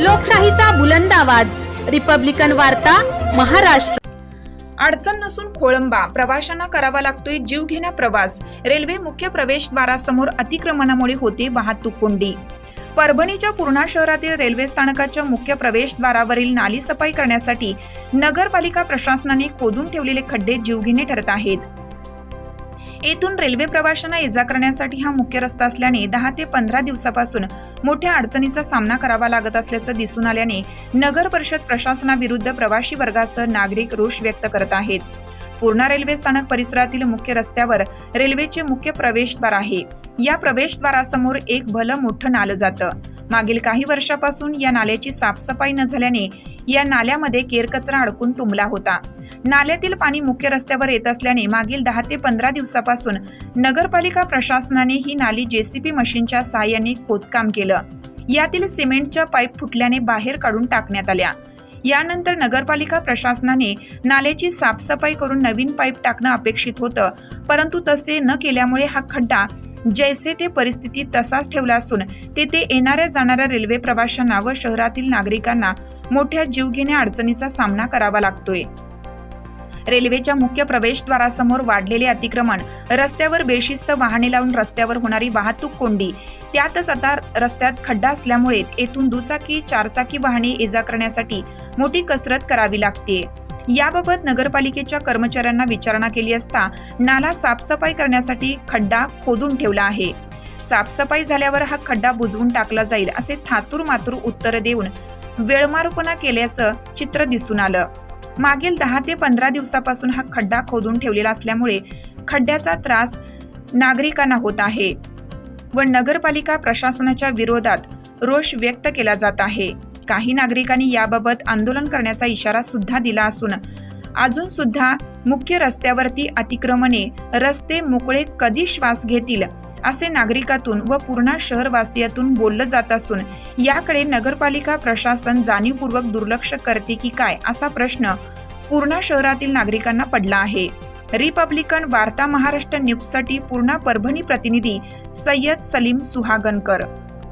लोकशाहीचा बुलंद आवाज. रिपब्लिकन वार्ता महाराष्ट्र. अडचण नसून खोळंबा. प्रवाशांना करावा लागतोय जीवघेणा प्रवास. रेल्वे मुख्य प्रवेशद्वारासमोर अतिक्रमणामुळे होते वाहतूक कोंडी. परभणीच्या पूर्णा शहरातील रेल्वे स्थानकाच्या मुख्य प्रवेशद्वारावरील नाली सफाई करण्यासाठी नगरपालिका प्रशासनाने खोदून ठेवलेले खड्डे जीवघेणे ठरत आहेत. येथून रेल्वे प्रवाशांना ये जा करण्यासाठी हा मुख्य रस्ता असल्याने दहा ते पंधरा दिवसापासून मोठ्या अडचणीचा सामना करावा लागत असल्याचं दिसून आल्याने नगर परिषद प्रशासनाविरुद्ध प्रवाशी वर्गासह नागरिक रोष व्यक्त करत आहेत. पूर्णा रेल्वे स्थानक परिसरातील मुख्य रस्त्यावर रेल्वेचे मुख्य प्रवेशद्वार आहे. या प्रवेशद्वारासमोर एक भलं मोठं नालं जातं. मागील काही वर्षापासून या नाल्याची साफसफाई न झाल्याने या नाल्यामध्ये केरकचरा अडकून तुंबला होता. नाल्यातील पाणी मुख्य रस्त्यावर येत असल्याने मागील दहा ते पंधरा दिवसापासून नगरपालिका प्रशासनाने ही नाली जेसीबी मशीनच्या सहाय्याने खोदकाम केलं. यातील सिमेंटच्या पाईप फुटल्याने बाहेर काढून टाकण्यात आल्या. यानंतर नगरपालिका प्रशासनाने नाल्याची साफसफाई करून नवीन पाईप टाकणं अपेक्षित होतं परंतु तसे न केल्यामुळे हा खड्डा जैसे ते परिस्थिती तसाच ठेवला असून तेथे येणाऱ्या जाणाऱ्या रेल्वे प्रवाशांना व शहरातील नागरिकांना मोठ्या जीवघेण्या अडचणीचा सामना करावा लागतोय. रेल्वेच्या मुख्य प्रवेशद्वारासमोर वाढलेले अतिक्रमण रस्त्यावर बेशिस्त वाहने लावून रस्त्यावर होणारी वाहतूक कोंडी त्यातच आता रस्त्यात खड्डा असल्यामुळे येथून दुचाकी चारचाकी वाहने ये जा करण्यासाठी मोठी कसरत करावी लागते याबाबत नगरपालिकेच्या कर्मचाऱ्यांना विचारणा केली असता नाला साफसफाई करण्यासाठी खड्डा खोदून ठेवला आहे. साफसफाई झाल्यावर हा खड्डा बुजवून टाकला जाईल असे थातूर मातूर उत्तर देऊन वेळमारूपणा केल्याचं चित्र दिसून आलं. मागील दहा ते पंधरा दिवसापासून हा खड्डा खोदून ठेवलेला असल्यामुळे खड्ड्याचा त्रास नागरिकांना होत आहे व नगरपालिका प्रशासनाच्या विरोधात रोष व्यक्त केला जात आहे. काही नागरिकांनी याबाबत आंदोलन करण्याचा इशारा सुद्धा दिला असून अजून सुद्धा मुख्य रस्त्यावरती अतिक्रमणे रस्ते मोकळे कधी श्वास घेतील असे नागरिकातून व पूर्णा शहरवासियातून बोललं जात असून याकडे नगरपालिका प्रशासन जाणीवपूर्वक दुर्लक्ष करते की काय असा प्रश्न पूर्णा शहरातील नागरिकांना पडला आहे. रिपब्लिकन वार्ता महाराष्ट्र न्यूजसाठी पूर्णा परभणी प्रतिनिधी सय्यद सलीम सुहागनकर